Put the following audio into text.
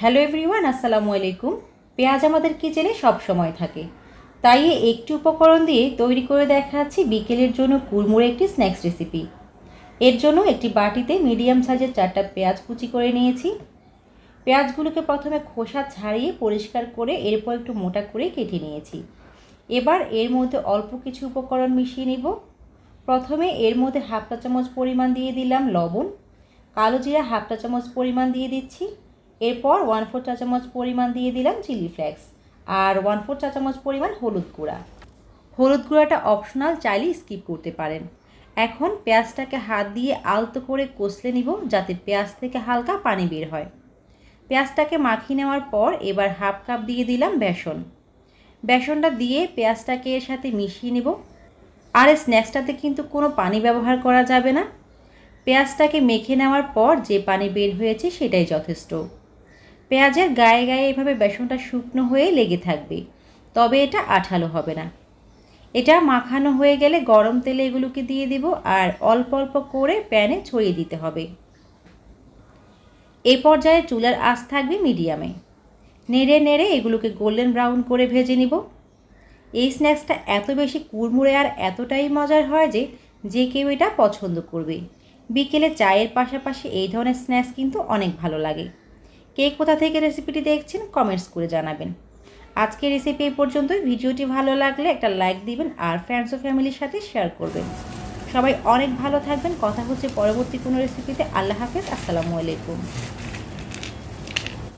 Hello everyone, আসসালামু আলাইকুম। পেঁয়াজ আমাদের কিচেনে সব সময় থাকে। তাই একটি উপকরণ দিয়ে তৈরি করে দেখাচ্ছি বিকেলের জন্য কুড়মুড়ে একটি স্ন্যাক্স রেসিপি। এর জন্য একটি বাটিতে মিডিয়াম সাইজের চারটা পেঁয়াজ কুচি করে নিয়েছি। পেঁয়াজগুলোকে প্রথমে খোসা ছাড়িয়ে পরিষ্কার করে এরপর একটু মোটা করে কেটে নিয়েছি। এবার এর মধ্যে অল্প কিছু উপকরণ মিশিয়ে নেব। প্রথমে এর মধ্যে হাফ চা চামচ পরিমাণ দিয়ে দিলাম লবণ। কালো জিরা হাফ চা চামচ পরিমাণ দিয়ে দিচ্ছি। এরপর ওয়ান ফোর চা চামচ পরিমাণ দিয়ে দিলাম চিলি ফ্লেক্স আর ওয়ান ফোর চা চামচ পরিমাণ হলুদ গুঁড়া। হলুদ গুঁড়াটা অপশনাল চাইলে স্কিপ করতে পারেন। এখন পেঁয়াজটাকে হাত দিয়ে আলতো করে কষলে নিব যাতে পেঁয়াজ থেকে হালকা পানি বের হয়। পেঁয়াজটাকে মাখিয়ে নেওয়ার পর এবার হাফ কাপ দিয়ে দিলাম বেসন। বেসনটা দিয়ে পেঁয়াজটাকে এর সাথে মিশিয়ে নেব। আর এই স্ন্যাক্সটাতে কিন্তু কোনো পানি ব্যবহার করা যাবে না। পেঁয়াজটাকে মেখে নেওয়ার পর যে পানি বের হয়েছে সেটাই যথেষ্ট। পেঁয়াজের গায়ে গায়ে এভাবে বেসনটা শুকনো হয়ে লেগে থাকবে। তবে এটা আঠালো হবে না। এটা মাখানো হয়ে গেলে গরম তেলে এগুলোকে দিয়ে দিব আর অল্প অল্প করে প্যানে ছড়িয়ে দিতে হবে। এ পর্যায়ে চুলার আঁচ থাকবে মিডিয়ামে। নেড়ে নেড়ে এগুলোকে গোল্ডেন ব্রাউন করে ভেজে নিব। এই স্ন্যাক্সটা এত বেশি কুড়মুড়ে আর এতটাই মজার হয় যে যে কেউ এটা পছন্দ করবে। বিকেলে চায়ের পাশাপাশি এই ধরনের স্ন্যাক্স কিন্তু অনেক ভালো লাগে। কে কোথা থেকে রেসিপিটি দেখছেন কমেন্টস করে জানাবেন। আজকের রেসিপি এই পর্যন্তই। ভিডিওটি ভালো লাগলে একটা লাইক দিবেন আর ফ্রেন্ডস ও ফ্যামিলির সাথে শেয়ার করবেন। সবাই অনেক ভালো থাকবেন। কথা হচ্ছে পরবর্তী কোনো রেসিপিতে আল্লাহ হাফেজ। আসসালামু আলাইকুম।